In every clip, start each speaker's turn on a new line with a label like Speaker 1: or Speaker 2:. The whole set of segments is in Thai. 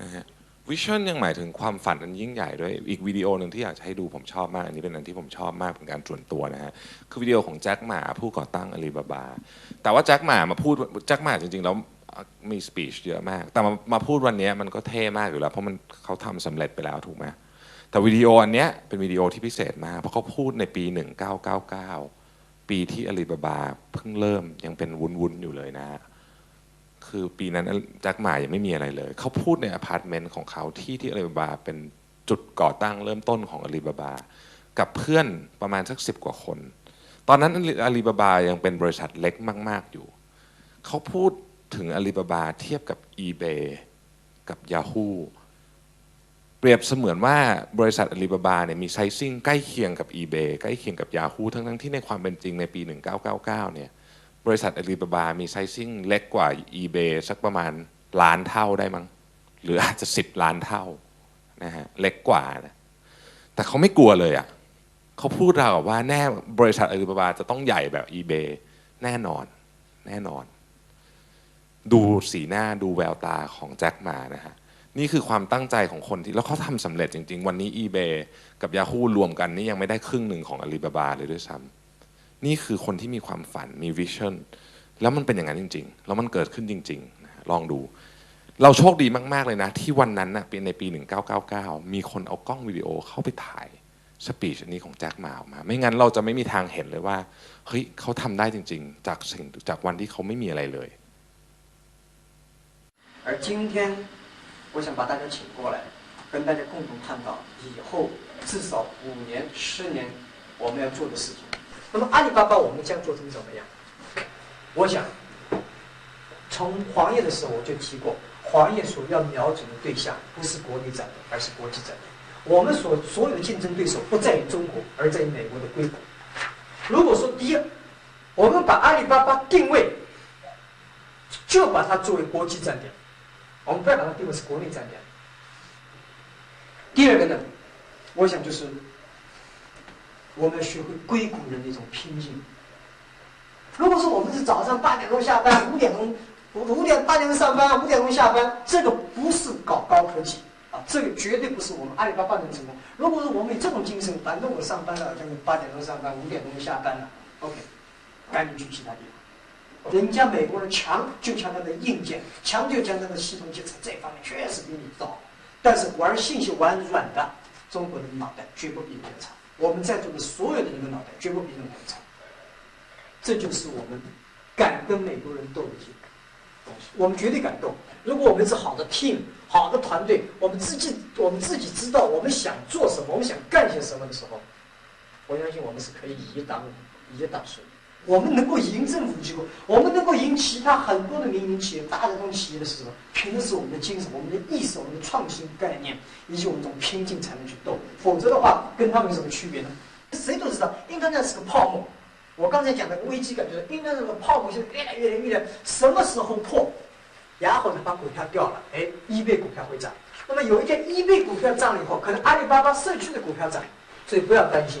Speaker 1: นะฮะวิชั่นยังหมายถึงความฝันอันยิ่งใหญ่ด้วย อีกวิดีโอหนึ่งที่อยากจะให้ดูผมชอบมาก อันนี้เป็นอันที่ผมชอบมากเป็นการส่วนตัวนะฮะ คือวิดีโอของแจ็คหมาผู้ก่อตั้งอาลีบาบา แต่ว่าแจ็คหมามาพูดแจ็คหมาจริงๆ แล้วมีสปีชเยอะมาก แต่มามาพูดวันนี้มันก็เท่มากอยู่แล้ว เพราะมันเขาทำสำเร็จไปแล้วถูกไหมแต่วิดีโออันเนี้ยเป็นวิดีโอที่พิเศษมาก เพราะเขาพูดในปี 1999 ปีที่อาลีบาบาเพิ่งเริ่มยังเป็นวุ้นๆอยู่เลยนะฮะ คือปีนั้นแจ็คหมายังไม่มีอะไรเลย เขาพูดในอพาร์ตเมนต์ของเขาที่ที่อาลีบาบาเป็นจุดก่อตั้งเริ่มต้นของอาลีบาบา กับเพื่อนประมาณสักสิบกว่าคน ตอนนั้นอาลีบาบายังเป็นบริษัทเล็กมาก ๆอยู่ เขาพูดถึงอาลีบาบาเทียบกับ eBay กับ Yahoo เปรียบเสมือนว่าบริษัทอาลีบาบาเนี่ยมีไซซิ่งใกล้เคียงกับ eBay ใกล้เคียงกับ Yahoo ทั้งๆที่ในความเป็นจริงในปี 1999 เนี่ย บริษัทอาลีบาบา มีไซซิ่งเล็กกว่า eBay สักประมาณล้านเท่าได้มั้ง หรืออาจจะ 10 ล้านเท่านะฮะเล็กกว่านะแต่เขาไม่กลัวเลยอะ่ะเขาพูดเราวว่าแน่บริษัทอาลีบาบาจะต้องใหญ่แบบ eBay แน่นอนแน่นอน ดูสีหน้าดูแววตาของแจ็คมานะฮะนี่คือความตั้งใจของคนที่แล้วเขาทำสำเร็จจริง ๆ วันนี้ eBay กับ Yahoo รวมกันนี่ยังไม่ได้ครึ่งหนึ่งของอาลีบาบาเลยด้วยซ้ำ นี่คือคนที่มีความฝันมีวิชั่นแล้วมันเป็นอย่างนั้นจริง ๆ แล้วมันเกิดขึ้นจริงๆ ลองดู เราโชคดีมากๆเลยนะ ที่วันนั้นนะปีในปี 1999 มีคนเอากล้องวิดีโอเข้าไปถ่ายสปีชนี้ของแจ็คมาออกมา ไม่งั้นเราจะไม่มีทางเห็นเลยว่าเฮ้ยเขาทำได้จริง ๆ จากสิ่งจากวันที่เขาไม่มีอะไรเลย
Speaker 2: 而今天我想把大家请过来跟大家共同探讨以后至少五年、十年我们要做的事情。那么阿里巴巴我们将做成怎么样？我想，从黄页的时候我就提过，黄页所要瞄准的对象不是国内战略，而是国际战略。我们所所有的竞争对手不在于中国，而在于美国的硅谷。如果说第一，我们把阿里巴巴定位，就把它作为国际站点。我们不要把它定位是国内站点。第二个呢，我想就是我们要学会硅谷人的一种拼劲。如果说我们是早上八点钟下班，五点钟五五点八点钟上班，五点钟下班，这个不是搞高科技啊，这个绝对不是我们阿里巴巴能成功。如果说我们有这种精神，反正我上班了，就是八点钟上班，五点钟下班了，OK，赶紧去其他地方。人家美国人强就强他的硬件，强就强他的系统建设，这方面确实比你早。但是玩信息玩软的，中国人的脑袋绝不比人家差。我们在座的所有的人的脑袋绝不比你们差。这就是我们敢跟美国人斗的一些东西，我们绝对敢斗。如果我们是好的 team、好的团队，我们自己我们自己知道我们想做什么，我们想干些什么的时候，我相信我们是可以一挡五，以一挡十。我们能够赢政府机构，我们能够赢其他很多的民营企业、大的这种企业的是什么？凭的是我们的精神、我们的意识、我们的创新概念，以及我们这种拼劲才能去斗。否则的话，跟他们有什么区别呢？谁都知道，Internet 是个泡沫。我刚才讲的危机感就是，Internet 这个泡沫现在越来越来越，什么时候破？然后呢，把股票掉了，哎，一倍股票会涨。那么有一天一倍股票涨了以后，可能阿里巴巴社区的股票涨，所以不要担心。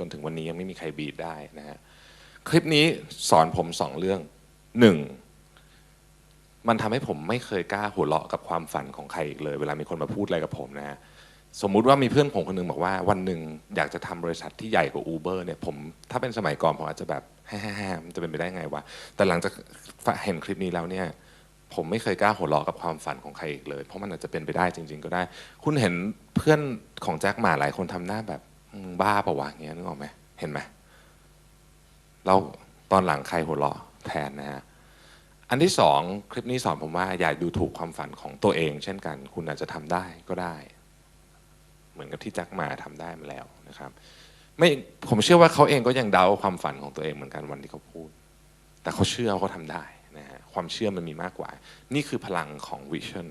Speaker 1: จนถึงวันนี้ยังไม่มีใครบีบได้นะฮะคลิปนี้สอนผมสองเรื่องหนึ่งมันทำให้ผมไม่เคยกล้าหัวเราะกับความฝันของใครอีกเลย เวลามีคนมาพูดอะไรกับผมนะฮะสมมุติว่ามีเพื่อนผมคนหนึงบอกว่า วันหนึ่งอยากจะทำบริษัทที่ใหญ่กว่า Uber เนี่ยผมถ้าเป็นสมัยก่อนผมอาจจะแบบแฮ่ๆมันจะเป็นไปได้ไงวะแต่หลังจากเห็นคลิปนี้แล้วเนี่ยผมไม่เคยกล้าหัวเราะกับความฝันของใครอีกเลย เพราะมันอาจจะเป็นไปได้จริง ๆ ก็ได้ คุณเห็นเพื่อนของแจ็คหมาหลายคนทำหน้าแบบ บ้าปะวะเงี้ยนึกออกไหมเห็นไหมเราตอนหลังใครหัวเราะแทนนะฮะอันที่สองคลิปนี้สอนผมว่าอย่าดูถูกความฝันของตัวเอง เช่นกัน คุณอาจจะทำได้ก็ได้ เหมือนกับที่แจ็คมาทำได้มาแล้วนะครับไม่ผมเชื่อว่าเขาเองก็ยังเดาความฝันของตัวเองเหมือนกันวันที่เขาพูด แต่เขาเชื่อเขาทำได้นะฮะความเชื่อมันมีมากกว่า นี่คือพลังของวิชั่น